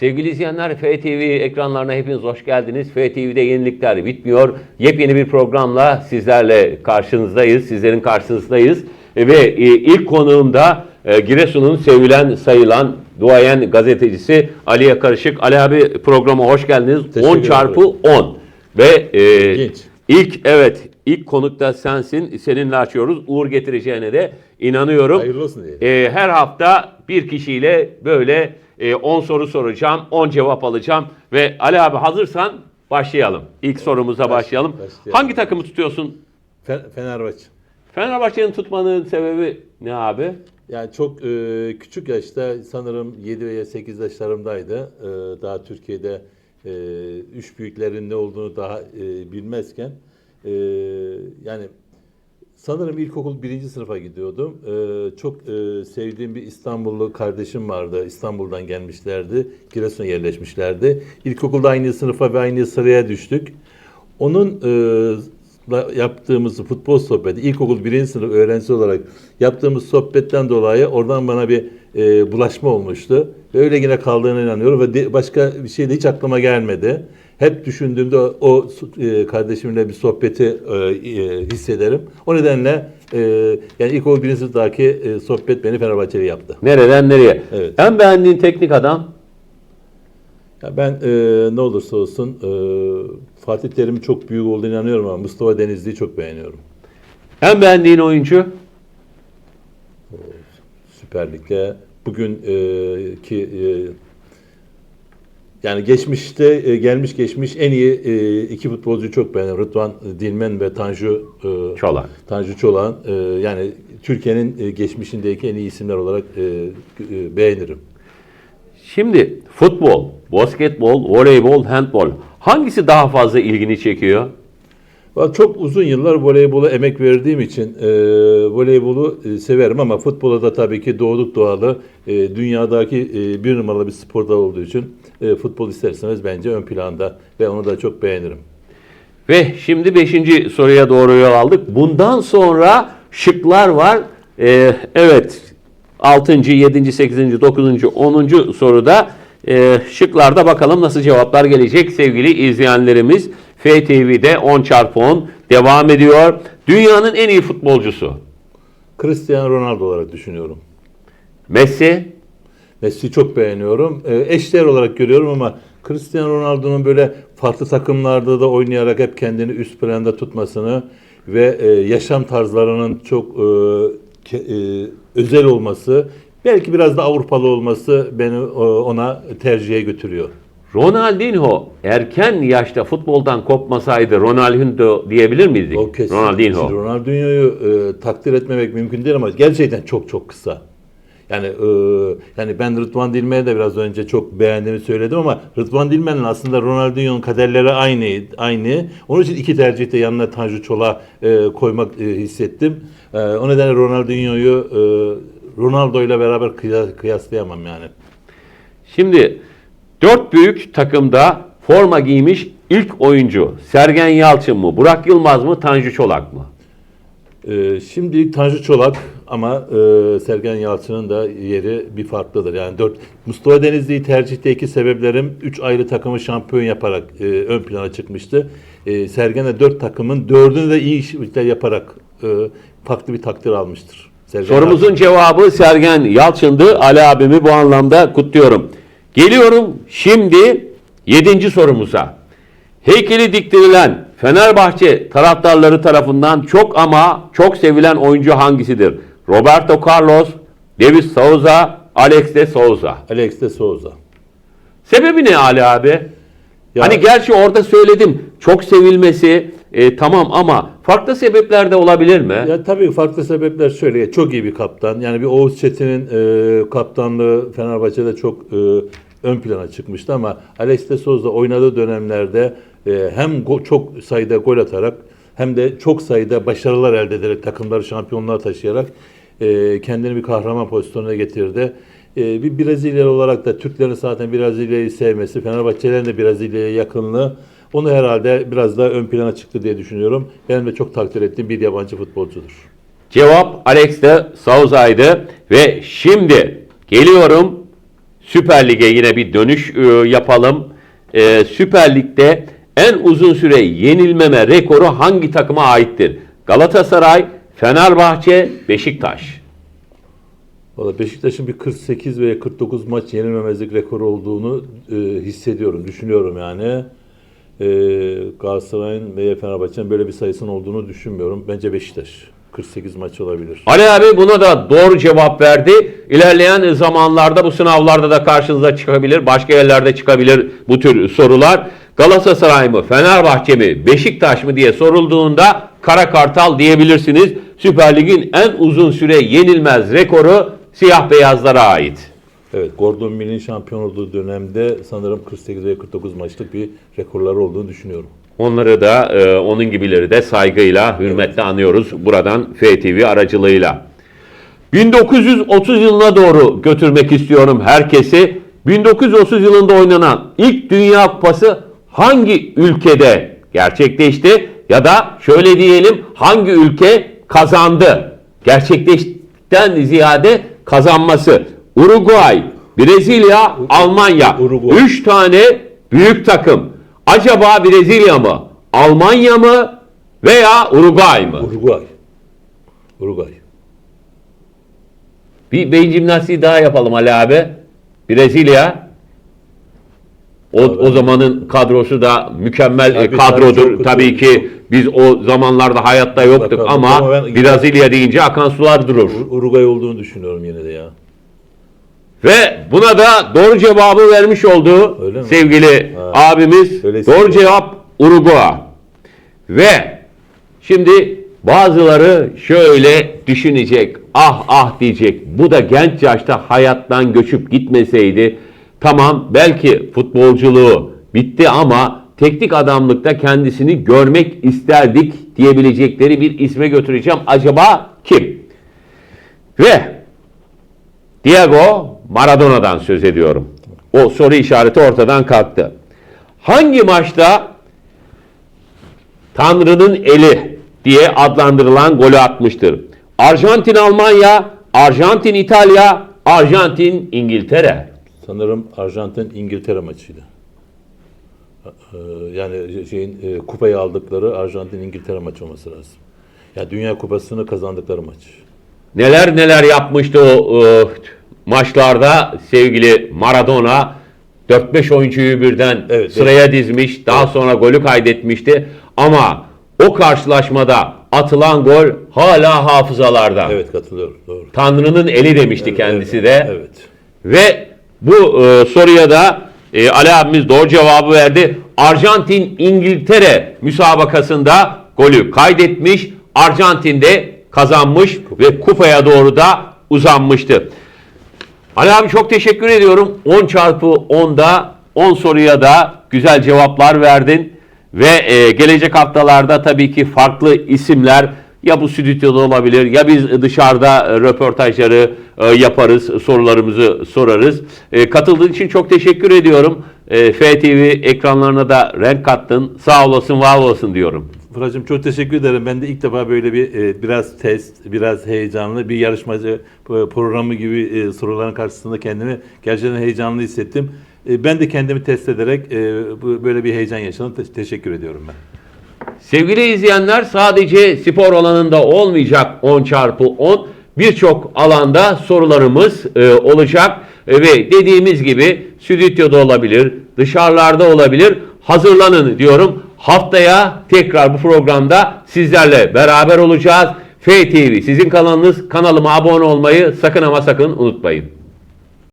Sevgili izleyenler, FTV ekranlarına hepiniz hoş geldiniz. FTV'de yenilikler bitmiyor. Yepyeni bir programla sizlerle karşınızdayız, sizlerin karşınızdayız. E, Ve e, ilk konuğum da e, Giresun'un sevilen, sayılan duayen gazetecisi Ali Karışık. Ali abi programa hoş geldiniz. Teşekkür 10 ederim. çarpı 10. Ve e, ilk evet ilk konuk da sensin. Seninle açıyoruz. Uğur getireceğine de inanıyorum. Hayırlı olsun diye. Ee, her hafta bir kişiyle böyle 10 soru soracağım, 10 cevap alacağım ve Ali abi hazırsan başlayalım. İlk sorumuza başlayalım. başlayalım. Hangi takımı tutuyorsun? Fe- Fenerbahçe. Fenerbahçe'nin tutmanın sebebi ne abi? Yani çok e, küçük yaşta sanırım 7 veya 8 yaşlarımdaydı. E, daha Türkiye'de e, üç büyüklerin ne olduğunu daha e, bilmezken e, yani sanırım ilkokul birinci sınıfa gidiyordum. E, çok e, sevdiğim bir İstanbullu kardeşim vardı. İstanbul'dan gelmişlerdi. Giresun'a yerleşmişlerdi. İlkokulda aynı sınıfa ve aynı sıraya düştük. Onun e, yaptığımız futbol sohbeti, ilkokul birinci sınıf öğrencisi olarak yaptığımız sohbetten dolayı oradan bana bir e, bulaşma olmuştu. Ve öyle yine kaldığına inanıyorum ve de- başka bir şey de hiç aklıma gelmedi. Hep düşündüğümde o, o e, kardeşimle bir sohbeti e, e, hissederim. O nedenle e, yani ilkokul birinci sınıftaki e, sohbet beni Fenerbahçeli yaptı. Nereden nereye? Evet. En beğendiğin teknik adam? Ya ben e, ne olursa olsun e, Fatih Terim'in çok büyük olduğunu inanıyorum ama Mustafa Denizli'yi çok beğeniyorum. En beğendiğin oyuncu? Süper Lig'de bugün e, ki e, yani geçmişte e, gelmiş geçmiş en iyi e, iki futbolcuyu çok beğeniyorum. Rıdvan Dilmen ve Tanju e, Çolak. Tanju Çolak'ın e, yani Türkiye'nin geçmişindeki en iyi isimler olarak beğenirim. Şimdi futbol, basketbol, voleybol, handbol hangisi daha fazla ilgini çekiyor? Çok uzun yıllar voleybola emek verdiğim için e, voleybolu e, severim ama futbola da tabii ki doğduk doğalı e, dünyadaki e, bir numaralı bir spor dalı olduğu için e, futbol isterseniz bence ön planda ve onu da çok beğenirim. Ve şimdi 5. soruya doğru yol aldık. Bundan sonra şıklar var. Ee, evet 6. 7. 8. 9. 10. soruda e, şıklarda bakalım nasıl cevaplar gelecek sevgili izleyenlerimiz. FTV'de 10 çarpı 10 devam ediyor. Dünyanın en iyi futbolcusu. Cristiano Ronaldo olarak düşünüyorum. Messi, Messi'yi çok beğeniyorum. E, eşdeğer olarak görüyorum ama Cristiano Ronaldo'nun böyle farklı takımlarda da oynayarak hep kendini üst planda tutmasını ve e, yaşam tarzlarının çok e, e, özel olması, belki biraz da Avrupalı olması beni e, ona tercihe götürüyor. Ronaldinho erken yaşta futboldan kopmasaydı Ronaldinho diyebilir miydik? O kesin. Ronaldinho. Ronaldinho'yu e, takdir etmemek mümkün değil ama gerçekten çok çok kısa. Yani e, yani ben Rıdvan Dilmen'i de biraz önce çok beğendiğimi söyledim ama Rıdvan Dilmen'in aslında Ronaldinho'nun kaderleri aynı aynı. Onun için iki tercihte yanına Tanju Çolak'ı e, koymak e, hissettim. E, o nedenle Ronaldinho'yu e, Ronaldo ile beraber kıya- kıyaslayamam yani. Şimdi dört büyük takımda forma giymiş ilk oyuncu Sergen Yalçın mı, Burak Yılmaz mı, Tanju Çolak mı? Ee, şimdi Tanju Çolak ama e, Sergen Yalçın'ın da yeri bir farklıdır. Yani dört Mustafa Denizli'yi tercihteki sebeplerim üç ayrı takımı şampiyon yaparak e, ön plana çıkmıştı. E, Sergen de dört takımın dördünü de iyi işler yaparak e, farklı bir takdir almıştır. Sergen Sorumuzun Yalçın. cevabı Sergen Yalçın'dı. Ali abimi bu anlamda kutluyorum. Geliyorum şimdi yedinci sorumuza. Heykeli diktirilen Fenerbahçe taraftarları tarafından çok ama çok sevilen oyuncu hangisidir? Roberto Carlos, Davis Souza, Alex de Souza. Alex de Souza. Sebebi ne Ali abi? Ya- Hani gerçi orada söyledim çok sevilmesi e, tamam ama farklı sebepler de olabilir mi? Ya tabii farklı sebepler şöyle. Çok iyi bir kaptan. Yani bir Oğuz Çetin'in e, kaptanlığı Fenerbahçe'de çok e, ön plana çıkmıştı ama Alex de Souza oynadığı dönemlerde e, hem çok sayıda gol atarak hem de çok sayıda başarılar elde ederek takımları şampiyonluğa taşıyarak e, kendini bir kahraman pozisyonuna getirdi. E, bir Brezilyalı olarak da Türklerin zaten Brezilya'yı sevmesi, Fenerbahçelerin de Brezilya'ya yakınlığı onu herhalde biraz daha ön plana çıktı diye düşünüyorum. Benim de çok takdir ettiğim bir yabancı futbolcudur. Cevap Alex de Souza'ydı ve şimdi geliyorum Süper Lig'e yine bir dönüş e, yapalım. E, Süper Lig'de en uzun süre yenilmeme rekoru hangi takıma aittir? Galatasaray, Fenerbahçe, Beşiktaş. Valla Beşiktaş'ın bir 48 veya 49 maç yenilmemezlik rekoru olduğunu e, hissediyorum, düşünüyorum yani. E, Galatasaray'ın veya Fenerbahçe'nin böyle bir sayısının olduğunu düşünmüyorum. Bence Beşiktaş. 48 maç olabilir. Ali abi buna da doğru cevap verdi. İlerleyen zamanlarda bu sınavlarda da karşınıza çıkabilir. Başka yerlerde çıkabilir bu tür sorular. Galatasaray mı, Fenerbahçe mi, Beşiktaş mı diye sorulduğunda Kara Kartal diyebilirsiniz. Süper Lig'in en uzun süre yenilmez rekoru siyah beyazlara ait. Evet, Gordon Mill'in şampiyon olduğu dönemde sanırım 48 veya 49 maçlık bir rekorları olduğunu düşünüyorum. Onları da e, onun gibileri de saygıyla, hürmetle anıyoruz buradan FTV aracılığıyla. 1930 yılına doğru götürmek istiyorum herkesi. 1930 yılında oynanan ilk Dünya Kupası hangi ülkede gerçekleşti? Ya da şöyle diyelim hangi ülke kazandı? Gerçekleştikten ziyade kazanması. Uruguay, Brezilya, Almanya. Uruguay. Üç tane büyük takım. Acaba Brezilya mı? Almanya mı? Veya Uruguay mı? Uruguay. Uruguay. Bir beyin jimnastiği daha yapalım Ali abi. Brezilya. O, o zamanın kadrosu da mükemmel Tabii, e, tabii, kadrodur. Tabii kötü, ki biz o zamanlarda hayatta yoktuk Bakalım, ama ama ben- Brezilya deyince akan sular durur. Ur- Uruguay olduğunu düşünüyorum yine de ya. Ve buna da doğru cevabı vermiş oldu Öyle mi? sevgili Ha. abimiz. Öyle doğru hissediyorum. cevap Uruguay. Ve şimdi bazıları şöyle düşünecek, ah ah diyecek. Bu da genç yaşta hayattan göçüp gitmeseydi tamam belki futbolculuğu bitti ama teknik adamlıkta kendisini görmek isterdik diyebilecekleri bir isme götüreceğim. Acaba kim? Ve Diego Maradona'dan söz ediyorum. O soru işareti ortadan kalktı. Hangi maçta Tanrı'nın eli diye adlandırılan golü atmıştır? Arjantin Almanya, Arjantin İtalya, Arjantin İngiltere. Sanırım Arjantin İngiltere maçıydı. Ee, Yani şeyin e, kupayı aldıkları Arjantin İngiltere maçı olması lazım. Ya Dünya Kupası'nı kazandıkları maç. Neler neler yapmıştı o e, maçlarda sevgili Maradona. 4-5 oyuncuyu birden Evet, sıraya dizmiş. Daha sonra golü kaydetmişti. Ama o karşılaşmada atılan gol hala hafızalarda. Evet katılıyorum. Doğru. Tanrı'nın eli demişti kendisi evet, de. Evet. Ve bu e, soruya da e, Ali abimiz doğru cevabı verdi. Arjantin İngiltere müsabakasında golü kaydetmiş. Arjantin de kazanmış ve kupaya doğru da uzanmıştı. Ali abi çok teşekkür ediyorum. 10 çarpı 10'da 10 soruya da güzel cevaplar verdin. Ve e, gelecek haftalarda tabii ki farklı isimler ya bu stüdyoda olabilir ya biz dışarıda e, röportajları e, yaparız, sorularımızı sorarız. E, katıldığın için çok teşekkür ediyorum. E, FTV ekranlarına da renk kattın. Sağ olasın, var olasın diyorum. Fıracığım çok teşekkür ederim. Ben de ilk defa böyle bir e, biraz test, biraz heyecanlı bir yarışmacı e, programı gibi e, soruların karşısında kendimi gerçekten heyecanlı hissettim. E, ben de kendimi test ederek e, bu, böyle bir heyecan yaşadım. Te- teşekkür ediyorum ben. Sevgili izleyenler sadece spor alanında olmayacak 10 çarpı 10 birçok alanda sorularımız e, olacak E, ve dediğimiz gibi stüdyoda olabilir, dışarılarda olabilir. Hazırlanın diyorum. Haftaya tekrar bu programda sizlerle beraber olacağız. FTV sizin kanalınız. Kanalıma abone olmayı sakın ama sakın unutmayın.